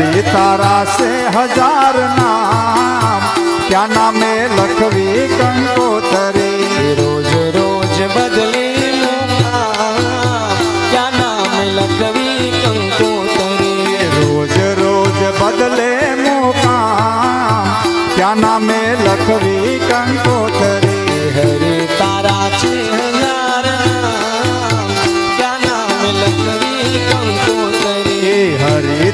श्री तारा से हज़ार नाम। क्या नाम है लखवी कंकोतरी रोज रोज बदले क्या नाम लखवी कंकोतरी रोज रोज बदले मुकाम। क्या नाम है लखवी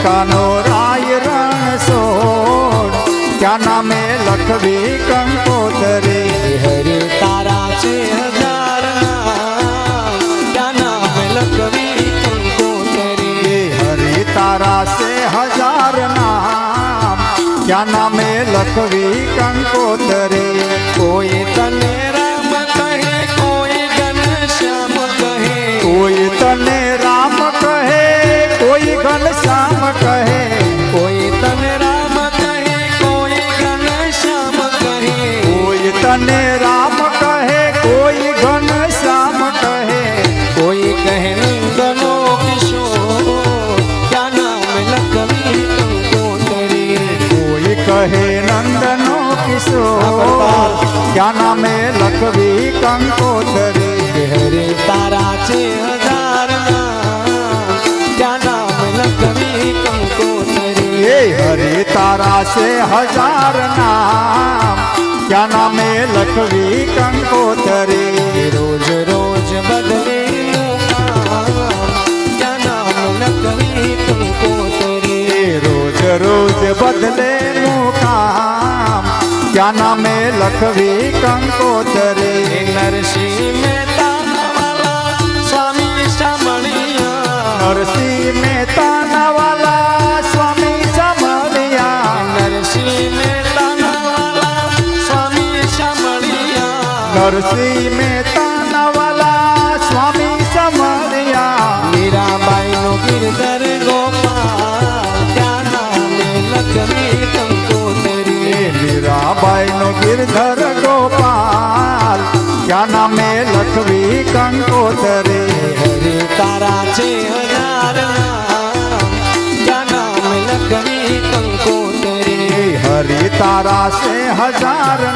દ્વારિકાનો રાય રણ સોળ. ત્યાં નામે લખવી કંકોતરી? હરે તારા છે હજાર. ક્યાં નામ લખવી કંકોતરી? હરી તારા છે હજાર નામ. ત્યાં નામે લખવી કંકોતરી? કોઈ તને રામ કહે કોઈ ઘનશ્યામ કહે. કોઈ તને तने राम कहे कोई घन श्याम कहे। कोई कहे कोई कहे नंदनो किशोर क्या नाम है लखवी तेरे गहरे तारा चे हज़ार क्या नाम लखवी कंको हरे तारा से हज़ार ना ક્યાં નામે લખવી કંકોતરી રોજ રોજ બદલે મુકામ ક્યાં નામ લખવી કંકોતરી એ રોજ રોજ બદલે મુકામ ક્યાં નામે લખવી કંકોતરી નરસિંહ નરસિંહ મહેતા નવાલા સ્વામી સમરિયા મીરાબાઈ નો ગિરધર ગોપાલ લક્ષ્મી કંકોતરી મીરાબાઈ નો ગિરધર ગોપાલ ક્યાં નામે લખવી કંકોતરી હરે તારા છે હજાર એ તારા છે હજાર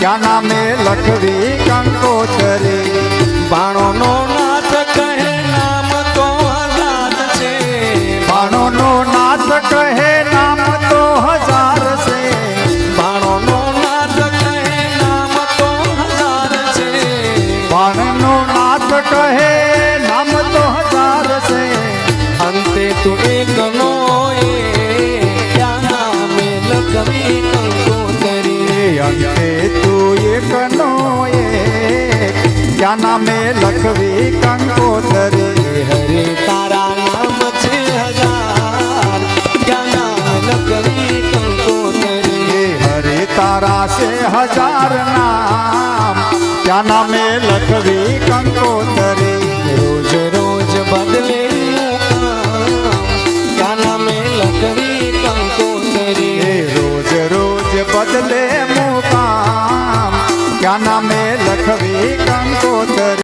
ક્યાં નામે લખવી કંકોતરી બાણો નો નાથ કહે નામ તો હજાર છે. બાણો નો નાથ કહે નામ તો હજાર છે. બાણો નો નાથ કહે નામ તો હજાર છે. બાણનો નાથ કહે નામ તો હજાર છે. અંતે તું એકનો એ ક્યાં નામે લખવી અંતે તું એકનો એક ક્યાં નામે લખવી કંકોતરી હરે તારા નામ છે હજાર ક્યાં નામ લખવી કંકોતરી હરે તારા છે હજાર નામ ક્યાં નામે લખવી કંકોતરી